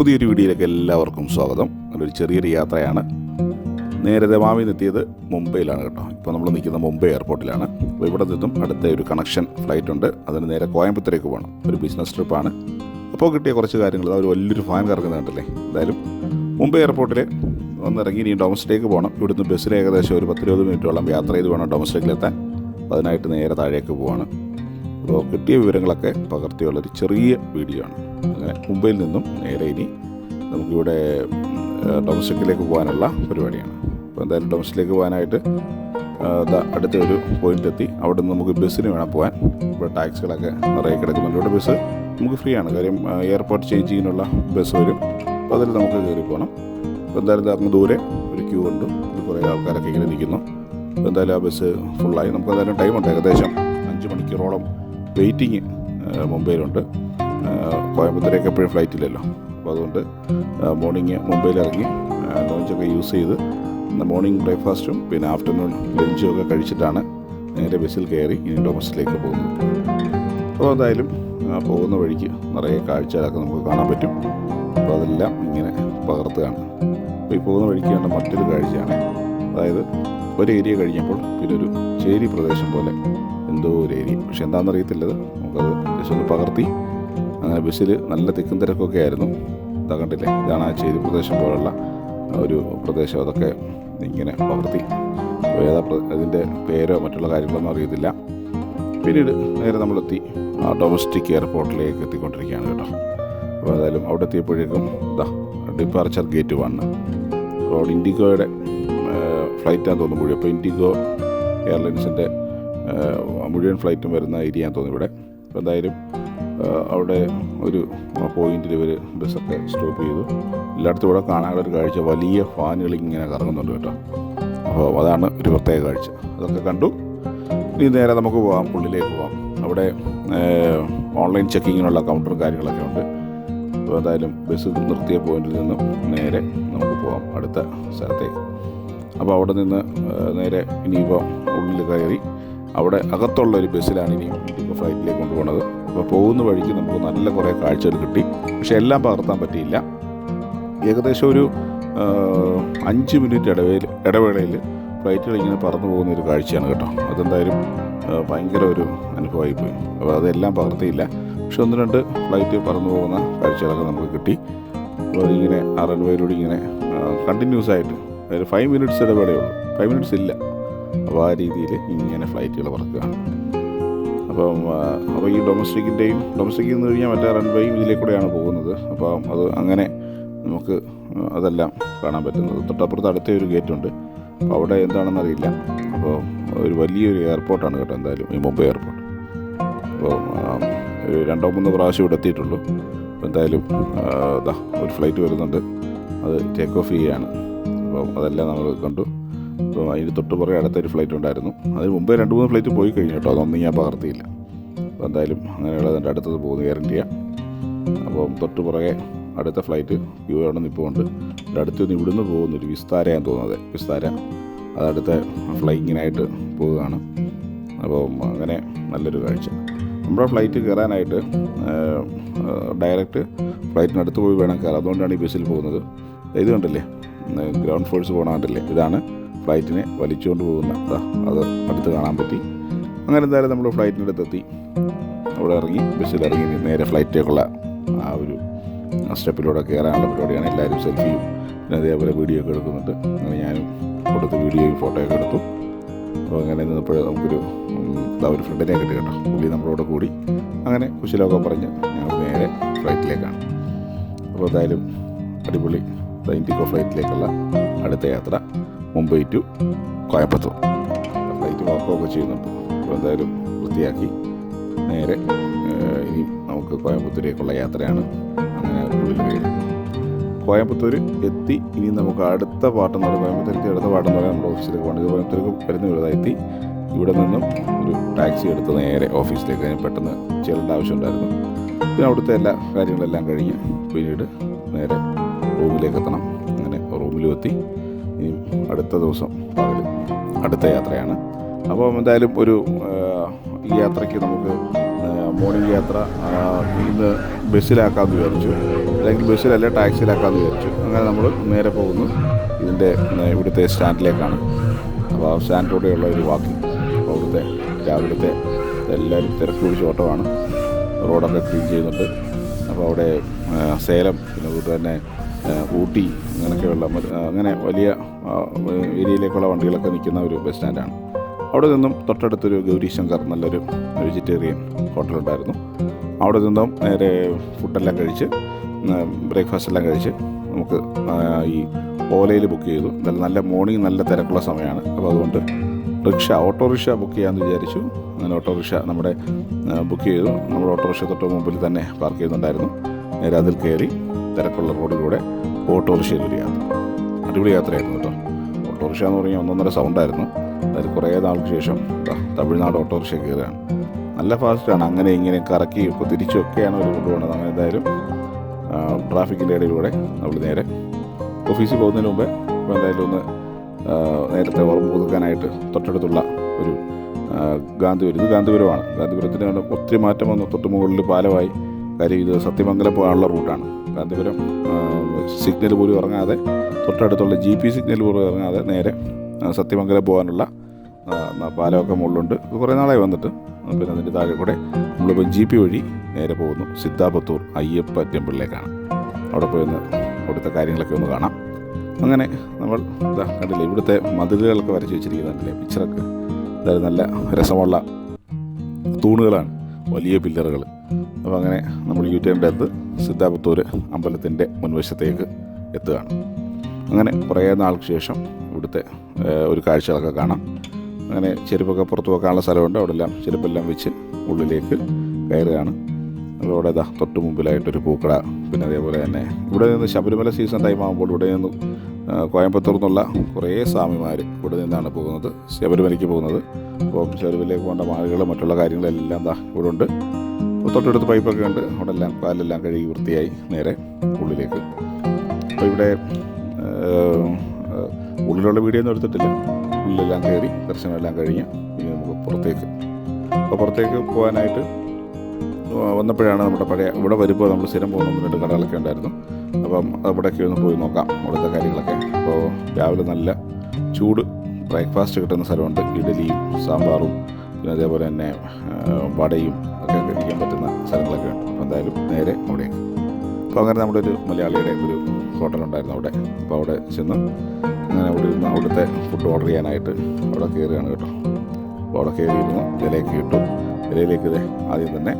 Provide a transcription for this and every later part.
പുതിയൊരു വീഡിയോയിലേക്ക് എല്ലാവർക്കും സ്വാഗതം. നല്ലൊരു ചെറിയൊരു യാത്രയാണ്. നേരത്തെ മാമി എത്തിയത് മുംബൈയിലാണ് കേട്ടോ. ഇപ്പോൾ നമ്മൾ നിൽക്കുന്ന മുംബൈ എയർപോർട്ടിലാണ്. അപ്പോൾ ഇവിടെ നിന്നും അടുത്ത ഒരു കണക്ഷൻ ഫ്ലൈറ്റ് ഉണ്ട്. അതിന് നേരെ കോയമ്പത്തൂരേക്ക് പോകണം. ഒരു ബിസിനസ് ട്രിപ്പാണ്. അപ്പോൾ കിട്ടിയ കുറച്ച് കാര്യങ്ങൾ. ഒരു വലിയൊരു ഫാൻ കറങ്ങുന്നത് കണ്ടല്ലേ എന്തായാലും മുംബൈ എയർപോർട്ടിൽ വന്നിറങ്ങി ഇനി ഡൊമസ്റ്റിലേക്ക് പോകണം. ഇവിടുന്ന് ബസ്സിൽ ഏകദേശം ഒരു പത്തിരുപത് മിനിറ്റോളം യാത്ര ചെയ്ത് വേണം ഡൊമസ്റ്റിക്കിലെത്താൻ. അതിനായിട്ട് നേരെ താഴേക്ക് പോവാണ്. അപ്പോൾ കിട്ടിയ വിവരങ്ങളൊക്കെ പകർത്തിയുള്ളൊരു ചെറിയ വീഡിയോ ആണ്. അങ്ങനെ മുംബൈയിൽ നിന്നും നേരെ ഇനി നമുക്കിവിടെ ഡൊമസ്റ്റിക്കിലേക്ക് പോകാനുള്ള പരിപാടിയാണ്. അപ്പോൾ എന്തായാലും ഡൊമസ്റ്റിക്കിലേക്ക് പോകാനായിട്ട് അടുത്ത ഒരു പോയിന്റ് എത്തി. അവിടെ നിന്ന് നമുക്ക് ബസ്സിന് വേണം പോകാൻ. ഇവിടെ ടാക്സികളൊക്കെ നിറയെ കിടക്കുന്നുണ്ട്. ഇവിടെ ബസ് നമുക്ക് ഫ്രീ ആണ്. കാര്യം എയർപോർട്ട് ചേഞ്ചിങ്ങിനുള്ള ബസ് വരും. അപ്പോൾ അതിൽ നമുക്ക് കയറി പോകണം. അപ്പോൾ എന്തായാലും അങ്ങ് ദൂരെ ഒരു ക്യൂ ഉണ്ട്. ഇത് കുറേ ആൾക്കാരൊക്കെ ഇങ്ങനെ നിൽക്കുന്നു. അപ്പോൾ എന്തായാലും ആ ബസ് ഫുള്ളായി നമുക്ക് എന്തായാലും ടൈമുണ്ട് ഏകദേശം അഞ്ച് മണിക്കൂറോളം വെയിറ്റിംഗ് മുംബൈയിലുണ്ട്. കോയമ്പത്തൂരേക്ക് എപ്പോഴും ഫ്ലൈറ്റ് ഇല്ലല്ലോ അപ്പോൾ അതുകൊണ്ട് മോർണിംഗ് മുംബൈയിൽ ഇറങ്ങി ലോഞ്ചൊക്കെ യൂസ് ചെയ്ത് മോർണിംഗ് ബ്രേക്ക്ഫാസ്റ്റും പിന്നെ ആഫ്റ്റർനൂൺ ലഞ്ചും ഒക്കെ കഴിച്ചിട്ടാണ് നേരെ ബസ്സിൽ കയറി ഇനി ഡൊമസ്റ്റിലേക്ക് പോകുന്നത്. അപ്പോൾ എന്തായാലും പോകുന്ന വഴിക്ക് നിറയെ കാഴ്ചകളൊക്കെ നമുക്ക് കാണാൻ പറ്റും. അപ്പോൾ അതെല്ലാം ഇങ്ങനെ പകർത്തുകയാണ്. അപ്പോൾ ഈ പോകുന്ന വഴിക്ക് കണ്ട മറ്റൊരു കാഴ്ചയാണ്. അതായത് ഒരു ഏരിയ കഴിഞ്ഞപ്പോൾ പിന്നെ ഒരു ചേരി പ്രദേശം പോലെ എന്തോ ഒരു ഏരിയ പക്ഷെ എന്താണെന്ന് അറിയത്തില്ലത് നമുക്കത് ജസ്റ്റ് പകർത്തി. അങ്ങനെ ബസ്സിൽ നല്ല തിക്കും തിരക്കൊക്കെ ആയിരുന്നു. ഇതാ കണ്ടില്ലേ? ഇതാണ് ആ ചേരി പ്രദേശം പോലുള്ള ഒരു പ്രദേശം. അതൊക്കെ ഇങ്ങനെ പകർത്തി. ഏതാ അതിന്റെ പേരോ മറ്റുള്ള കാര്യങ്ങളൊന്നും അറിയത്തില്ല. പിന്നീട് നേരെ നമ്മളെത്തി. ഡൊമസ്റ്റിക് എയർപോർട്ടിലേക്ക് എത്തിക്കൊണ്ടിരിക്കുകയാണ് കേട്ടോ. അപ്പോൾ ഏതായാലും അവിടെ എത്തിയപ്പോഴേക്കും ഇതാ ഡിപ്പാർച്ചർ ഗേറ്റ് വൺ അപ്പോൾ അവിടെ ഇൻഡിഗോയുടെ ഫ്ലൈറ്റാന്ന് തോന്നുമ്പോഴും അപ്പോൾ ഇൻഡിഗോ എയർലൈൻസിന്റെ മുഴുവൻ ഫ്ലൈറ്റും വരുന്ന ഏരിയ തോന്നുന്നു ഇവിടെ. അപ്പോൾ എന്തായാലും അവിടെ ഒരു പോയിന്റിൽ ഇവർ ബസ്സൊക്കെ സ്റ്റോപ്പ് ചെയ്തു. എല്ലായിടത്തും ഇവിടെ കാണാനുള്ള ഒരു കാഴ്ച വലിയ ഫാനുകൾ ഇങ്ങനെ കറങ്ങുന്നുണ്ട് കേട്ടോ. അപ്പോൾ അതാണ് ഒരു പ്രത്യേക കാഴ്ച. അതൊക്കെ കണ്ടു. ഇനി നേരെ നമുക്ക് പോകാം ഉള്ളിലേക്ക് പോകാം അവിടെ ഓൺലൈൻ ചെക്കിങ്ങിനുള്ള കൗണ്ടറും കാര്യങ്ങളൊക്കെ ഉണ്ട്. അപ്പോൾ എന്തായാലും ബസ് നിർത്തിയ പോയിന്റിൽ നിന്നും നേരെ നമുക്ക് പോകാം അടുത്ത സ്ഥലത്തേക്ക്. അപ്പോൾ അവിടെ നിന്ന് നേരെ ഇനിയിപ്പോൾ ഉള്ളിൽ കയറി അവിടെ അകത്തുള്ള ഒരു ബസ്സിലാണ് ഇനി ഫ്ലൈറ്റിലേക്ക് കൊണ്ടുപോകുന്നത്. അപ്പോൾ പോകുന്ന വഴിക്ക് നമുക്ക് നല്ല കുറേ കാഴ്ചകൾ കിട്ടി. പക്ഷേ എല്ലാം പകർത്താൻ പറ്റിയില്ല. ഏകദേശം ഒരു അഞ്ച് മിനിറ്റ് ഇടവേള ഇടവേളയിൽ ഫ്ലൈറ്റുകൾ ഇങ്ങനെ പറന്നു പോകുന്ന ഒരു കാഴ്ചയാണ് കേട്ടോ. അതെന്തായാലും ഭയങ്കര ഒരു അനുഭവമായി പോയി. അപ്പോൾ അതെല്ലാം പകർത്തിയില്ല. പക്ഷെ ഒന്ന് രണ്ട് ഫ്ലൈറ്റ് പറന്നു പോകുന്ന കാഴ്ചകളൊക്കെ നമുക്ക് കിട്ടി. അപ്പോൾ അതിങ്ങനെ ആ റൺവേയിലൂടെ ഇങ്ങനെ കണ്ടിന്യൂസ് ആയിട്ട് അതായത് ഫൈവ് മിനിറ്റ്സ് ഇടവേളയുള്ളൂ ഫൈവ് മിനിറ്റ്സ് ഇല്ല. അപ്പോൾ ആ രീതിയിൽ ഇങ്ങനെ ഫ്ലൈറ്റുകൾ പറക്കുകയാണ്. അപ്പം അപ്പോൾ ഈ ഡൊമസ്റ്റിക്കിന്റെയും ഡൊമസ്റ്റിക്കിൽ നിന്ന് കഴിഞ്ഞാൽ മറ്റേ റൺവേയും ഇതിലേക്കൂടെയാണ് പോകുന്നത്. അപ്പോൾ അത് അങ്ങനെ നമുക്ക് അതെല്ലാം കാണാൻ പറ്റുന്നത്. തൊട്ടപ്പുറത്ത് അടുത്ത ഒരു ഗേറ്റുണ്ട്. അപ്പോൾ അവിടെ എന്താണെന്ന് അറിയില്ല. അപ്പോൾ ഒരു വലിയൊരു എയർപോർട്ടാണ് കേട്ടോ എന്തായാലും ഈ മുംബൈ എയർപോർട്ട്. അപ്പോൾ ഒരു രണ്ടോ മൂന്നോ പ്രാവശ്യം ഇവിടെ എത്തിയിട്ടുള്ളൂ. അപ്പോൾ എന്തായാലും ഒരു ഫ്ലൈറ്റ് വരുന്നുണ്ട്. അത് ടേക്ക് ഓഫ് ചെയ്യുകയാണ് അപ്പോൾ അതെല്ലാം നമ്മൾ കണ്ടു. അതിന് തൊട്ട് പുറകെ അടുത്തൊരു ഫ്ലൈറ്റ് ഉണ്ടായിരുന്നു. അതിന് മുമ്പേ രണ്ട് മൂന്ന് ഫ്ലൈറ്റ് പോയി കഴിഞ്ഞു കേട്ടോ. അതൊന്നും ഞാൻ പകർത്തിയില്ല. അപ്പോൾ എന്തായാലും അങ്ങനെയുള്ളതിന്റെ അടുത്തത് പോകുന്നു ഗ്യാരണ്ടിയാണ് അപ്പോൾ തൊട്ട് പുറകെ അടുത്ത ഫ്ലൈറ്റ് ക്യൂ അവിടെ അടുത്ത് നിന്ന് ഇവിടുന്ന് പോകുന്നൊരു ഒരു വിസ്താരയാന്ന് തോന്നുന്നത് വിസ്താര. അത് അടുത്ത ഫ്ലൈങ്ങിനായിട്ട് പോവുകയാണ് അപ്പോൾ അങ്ങനെ നല്ലൊരു കാഴ്ച. നമ്മുടെ ഫ്ലൈറ്റ് കയറാനായിട്ട് ഡയറക്റ്റ് ഫ്ലൈറ്റിനടുത്ത് പോയി വേണം കയറാം അതുകൊണ്ടാണ് ഈ ബസ്സിൽ പോകുന്നത്. ഇത് കണ്ടില്ലേ? ഗ്രൗണ്ട് ഫോഴ്സ് പോകണ കണ്ടില്ലേ? ഇതാണ്. ഫ്ലൈറ്റിനെ വലിച്ചുകൊണ്ട് പോകുന്ന അത് അടുത്ത് കാണാൻ പറ്റി. അങ്ങനെ എന്തായാലും നമ്മൾ ഫ്ലൈറ്റിന്റെ അടുത്തെത്തി അവിടെ ഇറങ്ങി ബസ്സിൽ ഇറങ്ങി നേരെ ഫ്ലൈറ്റിലേക്കുള്ള ആ ഒരു സ്റ്റെപ്പിലൂടെ കയറാനുള്ള പരിപാടിയാണ്. എല്ലാവരും സെൽഫിയും പിന്നെ അതേപോലെ വീഡിയോ ഒക്കെ എടുക്കുന്നുണ്ട്. അങ്ങനെ ഞാനും കൊടുത്ത് വീഡിയോയും ഫോട്ടോയൊക്കെ എടുത്തു. അപ്പോൾ അങ്ങനെ നിന്നപ്പോൾ നമുക്കൊരു ഒരു ഫ്രണ്ടിനെ കിട്ടി കേട്ടോ. പുള്ളി നമ്മളോട് കൂടി. അങ്ങനെ കുശലമൊക്കെ പറഞ്ഞ് ഞങ്ങൾ നേരെ ഫ്ലൈറ്റിലേക്കാണ്. അപ്പോൾ എന്തായാലും അടിപൊളി ഇൻഡിഗോ ഫ്ലൈറ്റിലേക്കുള്ള അടുത്ത യാത്ര. മുംബൈ ടു കോയമ്പത്തൂർ. ഫ്ലൈറ്റ് നോക്കുകയൊക്കെ ചെയ്യുന്നുണ്ട്. അപ്പോൾ എന്തായാലും വൃത്തിയാക്കി നേരെ ഇനി നമുക്ക് കോയമ്പത്തൂരേക്കുള്ള യാത്രയാണ് അങ്ങനെ ഉള്ളിൽ കോയമ്പത്തൂർ എത്തി ഇനി നമുക്ക് അടുത്ത പാട്ടെന്ന് പറയുന്നത് കോയമ്പത്തൂരത്തെ അടുത്ത പാട്ടെന്ന് പറയാൻ നമ്മുടെ ഓഫീസിലേക്ക് പോകണം. കോയമ്പത്തൂർക്ക് വരുന്ന വലുതായിത്തി ഇവിടെ നിന്നും ഒരു ടാക്സി എടുത്ത് നേരെ ഓഫീസിലേക്ക് അതിന് പെട്ടെന്ന് ചെല്ലേണ്ട ആവശ്യമുണ്ടായിരുന്നു. പിന്നെ അവിടുത്തെ എല്ലാ കാര്യങ്ങളെല്ലാം കഴിഞ്ഞ് പിന്നീട് നേരെ റൂമിലേക്ക് എത്തണം. അങ്ങനെ റൂമിലും എത്തി. അടുത്ത ദിവസം പകൽ അടുത്ത യാത്രയാണ്. അപ്പോൾ എന്തായാലും ഒരു ഈ യാത്രയ്ക്ക് നമുക്ക് മോർണിംഗ് യാത്ര ഇന്ന് ബസ്സിലാക്കാമെന്ന് വിചാരിച്ചു. അല്ലെങ്കിൽ ബസ്സിലല്ല ടാക്സിയിലാക്കാമെന്ന് വിചാരിച്ചു. അങ്ങനെ നമ്മൾ നേരെ പോകുന്നു. ഇതിന്റെ ഇവിടുത്തെ സ്റ്റാൻഡിലേക്കാണ്. അപ്പോൾ ആ സ്റ്റാൻഡിലൂടെയുള്ള ഒരു വാക്കിംഗ് അവിടുത്തെ രാവിലത്തെ എല്ലാവരും തിരക്ക് പിടിച്ച ഓട്ടമാണ്. റോഡൊക്കെ ക്ലീൻ ചെയ്യുന്നുണ്ട് അപ്പോൾ അവിടെ സേലം പിന്നെ അതുകൊണ്ട് തന്നെ ഊട്ടി അങ്ങനെയൊക്കെയുള്ള അങ്ങനെ വലിയ ഏരിയയിലേക്കുള്ള വണ്ടികളൊക്കെ നിൽക്കുന്ന ഒരു ബസ് സ്റ്റാൻഡാണ്. അവിടെ നിന്നും തൊട്ടടുത്തൊരു ഗൗരീശങ്കർ നല്ലൊരു വെജിറ്റേറിയൻ ഹോട്ടലുണ്ടായിരുന്നു. അവിടെ നിന്നും നേരെ ഫുഡെല്ലാം കഴിച്ച് ബ്രേക്ക്ഫാസ്റ്റ് എല്ലാം കഴിച്ച് നമുക്ക് ഈ ഓലയിൽ ബുക്ക് ചെയ്തു. നല്ല നല്ല മോർണിംഗ് നല്ല തിരക്കുള്ള സമയമാണ്. അപ്പോൾ അതുകൊണ്ട് റിക്ഷ ഓട്ടോറിക്ഷ ബുക്ക് ചെയ്യാമെന്ന് വിചാരിച്ചു. അങ്ങനെ ഓട്ടോറിക്ഷ നമ്മുടെ ബുക്ക് ചെയ്തു. നമ്മുടെ ഓട്ടോറിക്ഷ തൊട്ട് മുമ്പിൽ തന്നെ പാർക്ക് ചെയ്യുന്നുണ്ടായിരുന്നു. നേരെ അതിൽ കയറി. തിരക്കുള്ള റോഡിലൂടെ ഓട്ടോറിക്ഷയിൽ ഒരു യാത്ര. അടിപൊളി യാത്രയായിരുന്നു കേട്ടോ. ഓട്ടോറിക്ഷ എന്ന് പറഞ്ഞാൽ ഒന്നൊന്നര സൗണ്ടായിരുന്നു. അതിൽ കുറേ നാൾക്ക് ശേഷം തമിഴ്നാട് ഓട്ടോറിക്ഷ കയറുകയാണ്. നല്ല ഫാസ്റ്റാണ്. അങ്ങനെ ഇങ്ങനെ കറക്കി ഇപ്പോൾ തിരിച്ചൊക്കെയാണ് അവർ കൊണ്ടുപോകുന്നത്. അങ്ങനെ എന്തായാലും ട്രാഫിക്കിന്റെ ഇടയിലൂടെ നമ്മൾ നേരെ ഓഫീസിൽ പോകുന്നതിന് മുമ്പേ ഇപ്പോൾ എന്തായാലും ഒന്ന് നേരത്തെ ഓർമ്മ പുതുക്കാനായിട്ട് തൊട്ടടുത്തുള്ള ഒരു ഗാന്ധിപുരം. ഇത് ഗാന്ധിപുരമാണ്. ഗാന്ധിപുരത്തിന് ഒത്തിരി മാറ്റം വന്നു. തൊട്ട് മുകളിൽ പാലമായി. കാര്യം ഇത് സത്യമംഗലം പോകാനുള്ള റൂട്ടാണ്. കാന്തിപുരം സിഗ്നൽ പോലും ഇറങ്ങാതെ തൊട്ടടുത്തുള്ള ജി പി സിഗ്നൽ പോലും ഇറങ്ങാതെ നേരെ സത്യമംഗലം പോകാനുള്ള പാലമൊക്കെ മുകളിലുണ്ട്. കുറേ നാളായി വന്നിട്ട് പിന്നെ അതിന്റെ താഴെ കൂടെ നമ്മളിപ്പോൾ ജി പി വഴി നേരെ പോകുന്നു. സിദ്ധാപത്തൂർ അയ്യപ്പ ടെമ്പിളിലേക്കാണ്. അവിടെ പോയി ഒന്ന് അവിടുത്തെ കാര്യങ്ങളൊക്കെ ഒന്ന് കാണാം. അങ്ങനെ നമ്മൾ ഇതാ കണ്ടില്ലേ ഇവിടുത്തെ മതിലുകളൊക്കെ വരച്ച് വെച്ചിരിക്കുന്നുണ്ടല്ലേ പിക്ചറൊക്കെ അതായത് നല്ല രസമുള്ള തൂണുകളാണ് വലിയ പില്ലറുകൾ. അപ്പോൾ അങ്ങനെ നമ്മൾ യു ടി അകത്ത് സിദ്ധാപത്തൂർ അമ്പലത്തിന്റെ മുൻവശത്തേക്ക് എത്തുകയാണ്. അങ്ങനെ കുറേ നാൾക്ക് ശേഷം ഇവിടുത്തെ ഒരു കാഴ്ചകളൊക്കെ കാണാം. അങ്ങനെ ചെരുപ്പൊക്കെ പുറത്ത് വെക്കാനുള്ള സ്ഥലമുണ്ട്. അവിടെ എല്ലാം ചെരുപ്പെല്ലാം വെച്ച് ഉള്ളിലേക്ക് കയറുകയാണ്. അവിടെ ഇതാ തൊട്ട് മുമ്പിലായിട്ടൊരു പൂക്കട. പിന്നെ അതേപോലെ തന്നെ ഇവിടെ നിന്ന് ശബരിമല സീസൺ ടൈം ആകുമ്പോൾ ഇവിടെ നിന്ന് കോയമ്പത്തൂർ നിന്നുള്ള കുറേ സ്വാമിമാർ ഇവിടെ നിന്നാണ് പോകുന്നത്. ശബരിമലയ്ക്ക് പോകുന്നത്. അപ്പോൾ ശബരിമലയിലേക്ക് പോകേണ്ട മാളുകൾ മറ്റുള്ള കാര്യങ്ങളെല്ലാം ദാ ഇവിടെ ഉണ്ട് തൊട്ടടുത്ത് പൈപ്പൊക്കെ ഉണ്ട്. അവിടെ എല്ലാം പാലെല്ലാം കഴുകി വൃത്തിയായി നേരെ ഉള്ളിലേക്ക്. അപ്പോൾ ഇവിടെ ഉള്ളിലുള്ള വീഡിയോ ഒന്നും എടുത്തിട്ടില്ല. ഉള്ളിലെല്ലാം കയറി ദർശനമെല്ലാം കഴിഞ്ഞ് ഇനി നമുക്ക് പുറത്തേക്ക്. അപ്പോൾ പുറത്തേക്ക് പോകാനായിട്ട് വന്നപ്പോഴാണ് നമ്മുടെ പഴയ ഇവിടെ വരുമ്പോൾ നമ്മൾ സ്ഥിരം പോകുന്ന ഒന്ന് രണ്ട് കടകളൊക്കെ ഉണ്ടായിരുന്നു. അപ്പം അവിടെയൊക്കെ ഒന്ന് പോയി നോക്കാം അവിടുത്തെ കാര്യങ്ങളൊക്കെ. അപ്പോൾ രാവിലെ നല്ല ചൂട് ബ്രേക്ക്ഫാസ്റ്റ് കിട്ടുന്ന സ്ഥലമുണ്ട്. ഇഡലിയും സാമ്പാറും പിന്നെ അതേപോലെ തന്നെ വടയും ഒക്കെ കഴിക്കാൻ പറ്റുന്ന സ്ഥലങ്ങളൊക്കെ ഉണ്ട്. അപ്പോൾ എന്തായാലും നേരെ അവിടെയാണ് അപ്പോൾ അങ്ങനെ നമ്മുടെ ഒരു മലയാളിയുടെ ഒരു ഹോട്ടൽ ഉണ്ടായിരുന്നു അവിടെ. അപ്പോൾ അവിടെ ചെന്ന് അങ്ങനെ അവിടെ ഇരുന്ന് അവിടുത്തെ ഫുഡ് ഓർഡർ ചെയ്യാനായിട്ട് അവിടെ കയറുകയാണ് കേട്ടോ. അപ്പോൾ അവിടെ കയറിയിരുന്നു ഇലയൊക്കെ ഇട്ടു. ഇലയിലേക്ക് ആദ്യം തന്നെ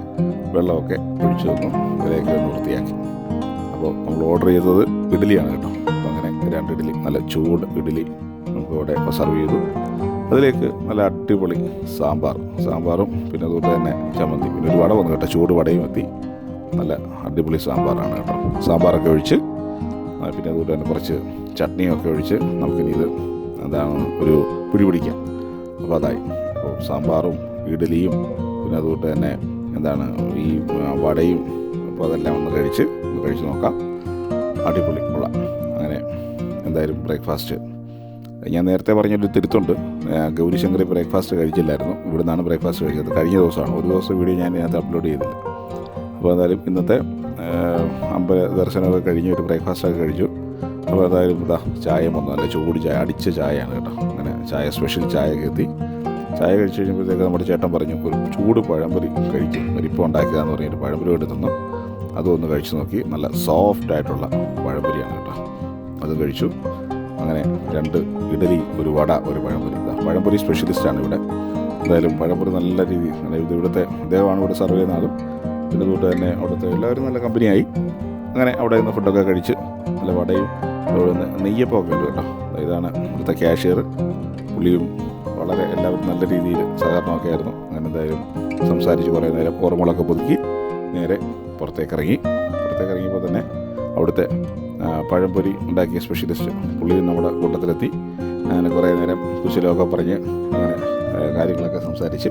വെള്ളമൊക്കെ ഒഴിച്ചു തന്നു. ഇലയൊക്കെ ഒന്ന് വൃത്തിയാക്കി. അപ്പോൾ നമ്മൾ ഓർഡർ ചെയ്തത് ഇഡ്ഡലിയാണ് കേട്ടോ. അപ്പോൾ അങ്ങനെ രണ്ട് ഇഡ്ഡലി നല്ല ചൂട് ഇഡ്ഡലി നമുക്ക് ഇവിടെ സെർവ് ചെയ്തു. അതിലേക്ക് നല്ല അടിപൊളി സാമ്പാർ. സാമ്പാറും പിന്നെ അതുകൊണ്ട് തന്നെ ചമ്മന്തി. പിന്നെ ഒരു വട വന്നു കേട്ടോ. ചൂട് വടയും എത്തി. നല്ല അടിപൊളി സാമ്പാറാണ് കേട്ടോ. സാമ്പാറൊക്കെ ഒഴിച്ച് പിന്നെ അതുകൊണ്ട് തന്നെ കുറച്ച് ചട്നിയൊക്കെ ഒഴിച്ച് നമുക്കിനി ഇത് എന്താണ് ഒരു പിടി പിടിക്കാം. അപ്പോൾ അതായി. അപ്പോൾ സാമ്പാറും ഇഡലിയും പിന്നെ അതുകൊണ്ട് തന്നെ എന്താണ് ഈ വടയും അപ്പോൾ അതെല്ലാം ഒന്ന് കഴിച്ച് ഒന്ന് കഴിച്ച് നോക്കാം. അടിപൊളി കൊള്ളാം അങ്ങനെ എന്തായാലും ബ്രേക്ക്ഫാസ്റ്റ് ഞാൻ നേരത്തെ പറഞ്ഞൊരു തിരുത്തുണ്ട്. ഗൗരിശങ്കറി ബ്രേക്ക്ഫാസ്റ്റ് കഴിച്ചില്ലായിരുന്നു. ഇവിടെ നിന്നാണ് ബ്രേക്ക്ഫാസ്റ്റ് കഴിച്ചത്. കഴിഞ്ഞ ദിവസമാണ്. ഒരു ദിവസം വീഡിയോ ഞാൻ ഇതിനകത്ത് അപ്ലോഡ് ചെയ്തില്ല. അപ്പോൾ എന്തായാലും ഇന്നത്തെ അമ്പല ദർശനമൊക്കെ കഴിഞ്ഞ് ഒരു ബ്രേക്ക്ഫാസ്റ്റൊക്കെ കഴിച്ചു. അപ്പോൾ എന്തായാലും ഇതാ ചായ വന്നു. നല്ല ചൂട് ചായ അടിച്ച ചായയാണ് കേട്ടോ. അങ്ങനെ ചായ സ്പെഷ്യൽ ചായ എത്തി. ചായ കഴിച്ച് കഴിഞ്ഞപ്പോഴത്തേക്ക് നമ്മുടെ ചേട്ടൻ പറഞ്ഞു ഒരു ചൂട് പഴംപൊരി കഴിക്കും. ഒരിപ്പം ഉണ്ടാക്കിയതാന്ന് പറഞ്ഞൊരു പഴംപൊരി എടുത്തുന്നു അതും ഒന്ന് കഴിച്ചു നോക്കി. നല്ല സോഫ്റ്റ് ആയിട്ടുള്ള പഴംപൊരിയാണ് കേട്ടോ. അത് കഴിച്ചു. അങ്ങനെ രണ്ട് ഇഡലി ഒരു വട ഒരു പഴംപൊരി. പഴംപൊരി സ്പെഷ്യലിസ്റ്റാണ് ഇവിടെ. എന്തായാലും പഴംപൊരി നല്ല രീതിയിൽ ഇവിടുത്തെ അദ്ദേഹമാണ് ഇവിടെ സർവ് ചെയ്യുന്ന ആളും. പിന്നെ അതുകൊണ്ട് തന്നെ അവിടുത്തെ എല്ലാവരും നല്ല കമ്പനിയായി അങ്ങനെ അവിടെ നിന്ന് ഫുഡൊക്കെ കഴിച്ച് നല്ല വടയും അവിടെ നിന്ന് നെയ്യപ്പമൊക്കെ ഉണ്ട് കേട്ടോ. ഇതാണ് ഇവിടുത്തെ ക്യാഷ്യർ പുളിയും വളരെ എല്ലാവരും നല്ല രീതിയിൽ സഹകരണമൊക്കെ ആയിരുന്നു. അങ്ങനെ എന്തായാലും സംസാരിച്ച് കുറേ നേരം ഓർമ്മകളൊക്കെ പുതുക്കി നേരെ പുറത്തേക്ക് ഇറങ്ങി. പുറത്തേക്ക് ഇറങ്ങിയപ്പോൾ തന്നെ അവിടുത്തെ പഴംപൊരി ഉണ്ടാക്കിയ സ്പെഷ്യലിസ്റ്റ് പുള്ളി നമ്മുടെ കൂട്ടത്തിലെത്തി. അങ്ങനെ കുറേ നേരം കുശലമൊക്കെ പറഞ്ഞ് അങ്ങനെ കാര്യങ്ങളൊക്കെ സംസാരിച്ച്.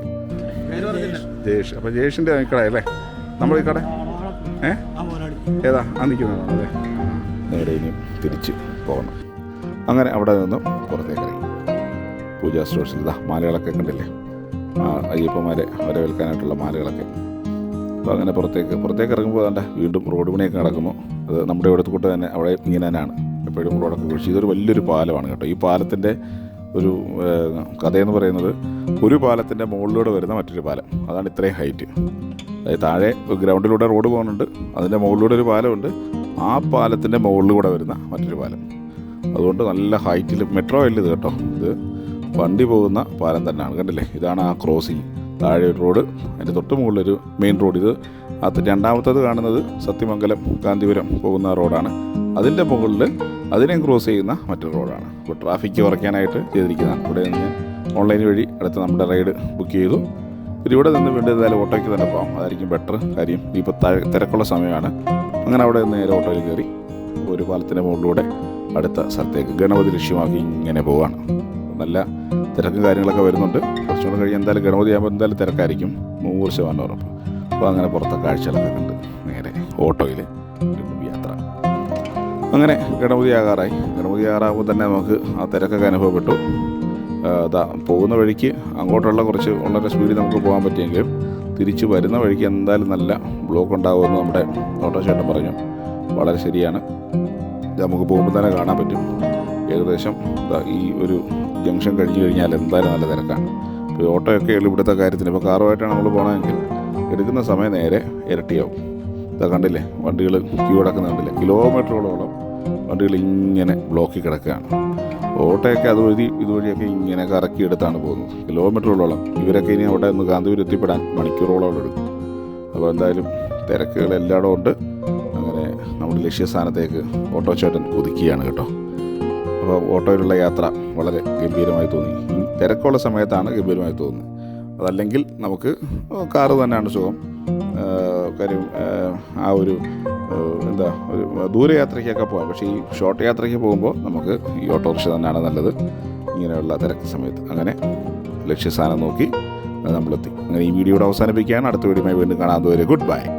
ജയേഷ് അപ്പോൾ ജയേഷിന്റെ കട അല്ലേ? നമ്മുടെ ഈ കട? ഏ? ഏതാ? ആ നിൽക്കുന്നതാണ് അതെ. നേരെ ഇനി തിരിച്ച് പോകണം. അങ്ങനെ അവിടെ നിന്നും പുറത്തേക്ക് ഇറങ്ങി. പൂജാ സ്റ്റോഴ്സിൽ ഇതാ മാലകളൊക്കെ കണ്ടില്ലേ? അയ്യപ്പന്മാരെ വരവേൽക്കാനായിട്ടുള്ള മാലകളൊക്കെ. അപ്പോൾ അങ്ങനെ പുറത്തേക്ക് പുറത്തേക്ക് ഇറങ്ങുമ്പോൾ വേണ്ട വീണ്ടും റോഡ് പണിയൊക്കെ നടക്കുന്നു അത് നമ്മുടെ ഇവിടുത്തെ കൂട്ട് തന്നെ അവിടെ ഇങ്ങനെ തന്നെയാണ്. എപ്പോഴും റോഡൊക്കെ കൃഷി ഇതൊരു വലിയൊരു പാലമാണ് കേട്ടോ. ഈ പാലത്തിന്റെ ഒരു കഥയെന്ന് പറയുന്നത് ഒരു പാലത്തിന്റെ മുകളിലൂടെ വരുന്ന മറ്റൊരു പാലം. അതാണ് ഇത്രയും ഹൈറ്റ്. അതായത് താഴെ ഗ്രൗണ്ടിലൂടെ റോഡ് പോകുന്നുണ്ട്. അതിന്റെ മുകളിലൂടെ ഒരു പാലമുണ്ട്. ആ പാലത്തിന്റെ മുകളിലൂടെ വരുന്ന മറ്റൊരു പാലം. അതുകൊണ്ട് നല്ല ഹൈറ്റിൽ മെട്രോ ഇത് കേട്ടോ. ഇത് വണ്ടി പോകുന്ന പാലം തന്നെയാണ്. കണ്ടില്ലേ? ഇതാണ് ആ ക്രോസിങ് താഴെ ഒരു റോഡ് അതിന്റെ തൊട്ട് മുകളിലൊരു മെയിൻ റോഡ്. ഇത് അത് രണ്ടാമത്തത് കാണുന്നത് സത്യമംഗലം കാന്തിപുരം പോകുന്ന റോഡാണ്. അതിന്റെ മുകളിൽ അതിനെയും ക്രോസ് ചെയ്യുന്ന മറ്റൊരു റോഡാണ്. അപ്പോൾ ട്രാഫിക് കുറയ്ക്കാനായിട്ട് ചെയ്തിരിക്കുന്നതാണ്. ഇവിടെ നിന്ന് ഓൺലൈൻ വഴി അടുത്ത നമ്മുടെ റൈഡ് ബുക്ക് ചെയ്തു. ഇവിടെ നിന്ന് വീണ്ടും ഏതായാലും ഓട്ടോയ്ക്ക് തന്നെ പോകാം. അതായിരിക്കും ബെറ്റർ കാര്യം. ഇപ്പോൾ തിരക്കുള്ള സമയമാണ്. അങ്ങനെ അവിടെ നിന്ന് നേരെ ഓട്ടോയിൽ കയറി ഒരു പാലത്തിന്റെ മുകളിലൂടെ അടുത്ത സ്ഥലത്തേക്ക് ഗണപതി ലക്ഷ്യമാക്കി ഇങ്ങനെ പോവാണ്. നല്ല തിരക്കും കാര്യങ്ങളൊക്കെ വരുന്നുണ്ട്. കുറച്ചുകൂടെ കഴിഞ്ഞ് എന്തായാലും ഗണപതി ആകുമ്പോൾ എന്തായാലും തിരക്കായിരിക്കും. നൂറ് ശതമാനം ഉറപ്പ്. അപ്പോൾ അങ്ങനെ പുറത്തെ കാഴ്ചകളൊക്കെ കണ്ട് നേരെ ഓട്ടോയിൽ യാത്ര. അങ്ങനെ ഗണപതി ആകാറായി. ഗണപതി ആകാറാകുമ്പോൾ തന്നെ നമുക്ക് ആ തിരക്കൊക്കെ അനുഭവപ്പെട്ടു. അതാ പോകുന്ന വഴിക്ക് അങ്ങോട്ടുള്ള കുറച്ച് വളരെ സ്പീഡിൽ നമുക്ക് പോകാൻ പറ്റിയെങ്കിലും തിരിച്ച് വരുന്ന വഴിക്ക് എന്തായാലും നല്ല ബ്ലോക്ക് ഉണ്ടാകുമെന്ന് നമ്മുടെ ഓട്ടോ ചേട്ടൻ പറഞ്ഞു. വളരെ ശരിയാണ്. നമുക്ക് പോകുമ്പോൾ തന്നെ കാണാൻ പറ്റും. ഏകദേശം ഈ ഒരു ജംഗ്ഷൻ കഴിഞ്ഞ് കഴിഞ്ഞാൽ എന്തായാലും നല്ല തിരക്കാണ്. ഇപ്പോൾ ഓട്ടോയൊക്കെ ഉള്ളു ഇവിടുത്തെ കാര്യത്തിന് ഇപ്പോൾ കാറുമായിട്ടാണ് നമ്മൾ പോകണമെങ്കിൽ എടുക്കുന്ന സമയം നേരെ ഇരട്ടിയാവും. ഇതാ കണ്ടില്ലേ? വണ്ടികൾ ക്യൂ കിടക്കുന്ന കണ്ടില്ലേ? കിലോമീറ്ററോളോളം വണ്ടികൾ ഇങ്ങനെ ബ്ലോക്കിൽ കിടക്കുകയാണ്. ഓട്ടോയൊക്കെ അതുവഴി ഇതുവഴിയൊക്കെ ഇങ്ങനെ കറക്കി എടുത്താണ് പോകുന്നത്. കിലോമീറ്ററുകളോളം ഇവരൊക്കെ ഇനി അവിടെ നിന്ന് കാന്തപുരം എത്തിപ്പെടാൻ മണിക്കൂറുകളോളം എടുക്കും. അപ്പോൾ എന്തായാലും തിരക്കുകൾ എല്ലായിടവും ഉണ്ട്. അങ്ങനെ നമ്മുടെ ലക്ഷ്യസ്ഥാനത്തേക്ക് ഓട്ടോ ചേട്ടൻ ഒതുക്കിയാണ് കേട്ടോ. അപ്പോൾ ഓട്ടോയിലുള്ള യാത്ര വളരെ ഗംഭീരമായി തോന്നി. തിരക്കുള്ള സമയത്താണ് ഗംഭീരമായി തോന്നുന്നത്. അതല്ലെങ്കിൽ നമുക്ക് കാറ് തന്നെയാണ് സുഖം. കാര്യം ആ, ഒരു എന്താ ഒരു ദൂരയാത്രയ്ക്കൊക്കെ പോകാം. പക്ഷേ ഈ ഷോർട്ട് യാത്രയ്ക്ക് പോകുമ്പോൾ നമുക്ക് ഈ ഓട്ടോറിക്ഷ തന്നെയാണ് നല്ലത്. ഇങ്ങനെയുള്ള തിരക്ക് സമയത്ത്. അങ്ങനെ ലക്ഷ്യസ്ഥാനം നോക്കി നമ്മളെത്തി. അങ്ങനെ ഈ വീഡിയോയുടെ അവസാനിപ്പിക്കുകയാണ്. അടുത്ത വീഡിയോയുമായി വീണ്ടും കാണാൻ അതുവരെ ഗുഡ് ബൈ.